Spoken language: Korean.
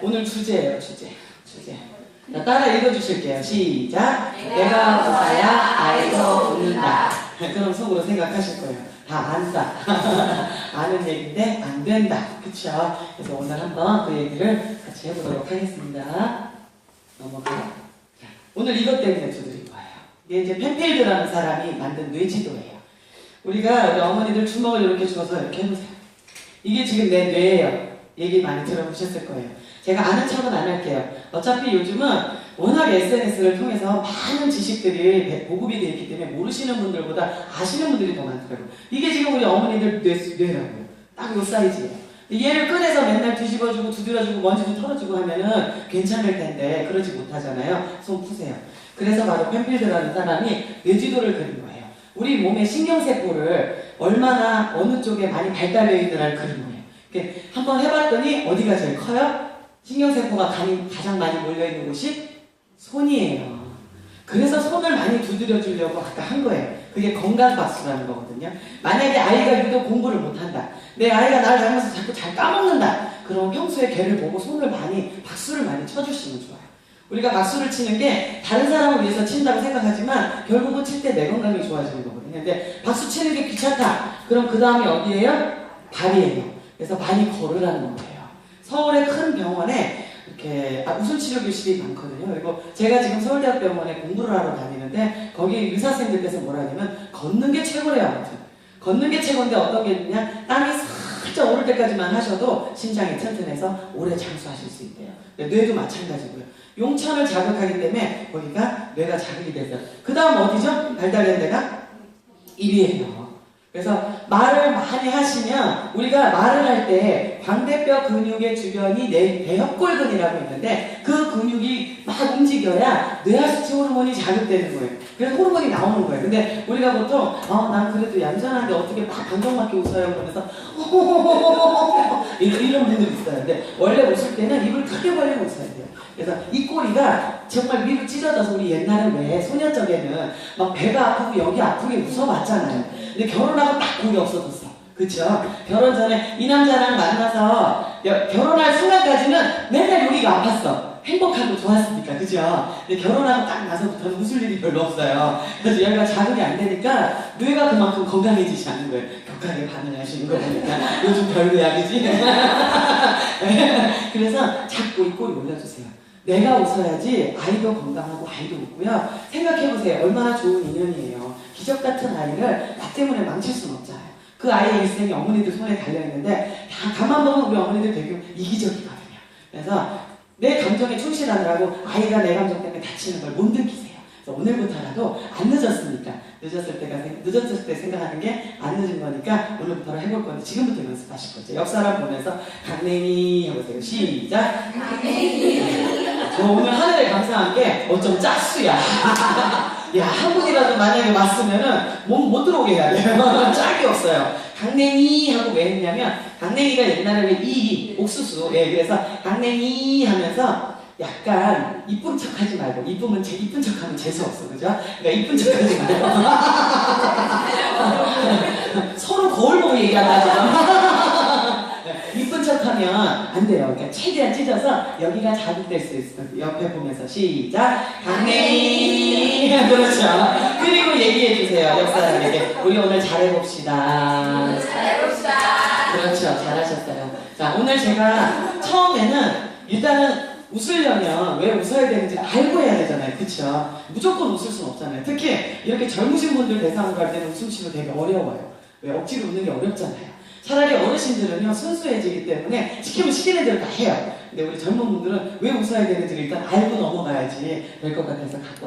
오늘 주제예요, 주제. 주제. 자, 따라 읽어주실게요. 시작. 내가 웃어야 아이도 웃는다. 그럼 속으로 생각하실 거예요. 다 안다. 아는 얘기인데 안 된다. 그쵸? 그래서 오늘 한번 그 얘기를 같이 해보도록 하겠습니다. 넘어가요. 자, 오늘 이것 때문에 두드린 거예요. 이게 이제 펜필드라는 사람이 만든 뇌지도예요. 우리가 우리 어머니들 주먹을 이렇게 쥐어서 이렇게 해보세요. 이게 지금 내 뇌예요. 얘기 많이 들어보셨을 거예요. 제가 아는 척은 안 할게요. 어차피 요즘은 워낙 SNS를 통해서 많은 지식들이 배- 보급이 되어 있기 때문에 모르시는 분들보다 아시는 분들이 더 많더라고요. 이게 지금 우리 어머니들 뇌, 뇌라고요. 딱요 사이즈예요. 얘를 꺼내서 맨날 뒤집어주고 두드려주고 먼지도 털어주고 하면은 괜찮을 텐데 그러지 못하잖아요. 손 푸세요. 그래서 바로 펜필드라는 사람이 뇌지도를 그린 거예요. 우리 몸의 신경세포를 얼마나 어느 쪽에 많이 발달되어 있느냐를 그린 거예요. 이렇게 한번 해봤더니 어디가 제일 커요? 신경세포가 가장 많이 몰려있는 곳이 손이에요. 그래서 손을 많이 두드려 주려고 아까 한 거예요. 그게 건강박수라는 거거든요. 만약에 아이가 유독 공부를 못한다. 내 아이가 나를 닮아서 자꾸 잘 까먹는다. 그럼 평소에 걔를 보고 손을 많이, 박수를 많이 쳐주시면 좋아요. 우리가 박수를 치는 게 다른 사람을 위해서 친다고 생각하지만 결국은 칠 때 내 건강이 좋아지는 거거든요. 근데 박수 치는 게 귀찮다. 그럼 그 다음이 어디예요? 발이에요. 그래서 많이 걸으라는 거예요. 서울의 큰 병원에 이렇게 아, 웃음치료 교실이 많거든요. 그리고 제가 지금 서울대학병원에 공부를 하러 다니는데 거기 의사생들께서 뭐라 하냐면 걷는 게 최고래요. 아무튼 걷는 게 최고인데 어떤 게 있냐? 땀이 살짝 오를 때까지만 하셔도 심장이 튼튼해서 오래 장수하실 수 있대요. 뇌도 마찬가지고요. 용천을 자극하기 때문에 거기가 뇌가 자극이 돼서 그 다음 어디죠? 발달된 데가 입이에요. 그래서 말을 많이 하시면 우리가 말을 할 때 광대뼈 근육의 주변이 내 대협골근이라고 있는데 그 근육이 막 움직여야 뇌하수치 호르몬이 자극되는 거예요. 그래서 호르몬이 나오는 거예요. 근데 우리가 보통 어, 난 그래도 얌전한데 어떻게 막 방정맞게 웃어요 그러면서 이런, 이런 분들이 있어요. 근데 원래 웃을 때는 입을 크게 벌리고 웃어야 돼요. 그래서 이 꼬리가 정말 위로 찢어져서 우리 옛날에 왜 소녀적에는 막 배가 아프고 여기 아프게 웃어봤잖아요. 근데 결혼하고 딱 거기 없어졌어. 그쵸? 결혼 전에 이 남자랑 만나서 여- 결혼할 순간까지는 맨날 여기가 아팠어. 행복하고 좋았으니까, 그죠? 근데 결혼하고 딱 나서부터는 웃을 일이 별로 없어요. 그래서 여기가 자극이 안 되니까 뇌가 그만큼 건강해지지 않는 거예요. 격하게 반응하시는 거 보니까 요즘 별로야, 그지? 그래서 자꾸 이 꼬리 올려주세요. 내가 웃어야지 아이도 건강하고 아이도 웃고요. 생각해보세요. 얼마나 좋은 인연이에요. 기적 같은 아이를 나 때문에 망칠 수는 없잖아요. 그 아이의 일생이 어머니들 손에 달려있는데 다 가만 보면 우리 어머니들 되게 이기적이거든요. 그래서 내 감정에 충실하느라고 아이가 내 감정 때문에 다치는 걸 못 느끼세요. 그래서 오늘부터라도 안 늦었으니까 늦었을 때가 생- 늦었을 때 생각하는 게 안 늦은 거니까 오늘부터 해볼 건데 지금부터 연습하실 거죠. 옆 사람 보면서 강냉이 해보세요. 시작. 저 오늘 하늘에 감사한 게 어쩜 짝수야. 야, 한 분이라도 만약에 왔으면은 몸 못 들어오게 해야 돼요. 짝이 없어요. 강냉이 하고 왜 했냐면, 강냉이가 옛날에 왜 이, 옥수수. 예, 그래서 강냉이 하면서 약간 이쁜 척 하지 말고, 이쁘면 제 이쁜 척 하면 재수없어. 그죠? 그러니까 이쁜 척 하지 말고. 서로 거울 보고 얘기한다, 지금. 이쁜 척 하면 안 돼요. 그러니까 최대한 찢어서 여기가 자극될 수 있어요. 옆에 보면서 시작. 강냉이. 그렇죠. 그리고 얘기해 주세요. 옆 사람에게. 우리 오늘 잘해봅시다. 잘해봅시다. 그렇죠. 잘하셨어요. 자, 오늘 제가 처음에는 일단은 웃으려면 왜 웃어야 되는지 알고 해야 되잖아요. 그쵸? 무조건 웃을 순 없잖아요. 특히 이렇게 젊으신 분들 대상으로 할 때는 웃음 치료 되게 어려워요. 왜? 억지로 웃는 게 어렵잖아요. 차라리 어르신들은요, 순수해지기 때문에 시키면 시키는 대로 다 해요. 근데 우리 젊은 분들은 왜 웃어야 되는지 일단 알고 넘어가야지 될 것 같아서 갖고 왔어요.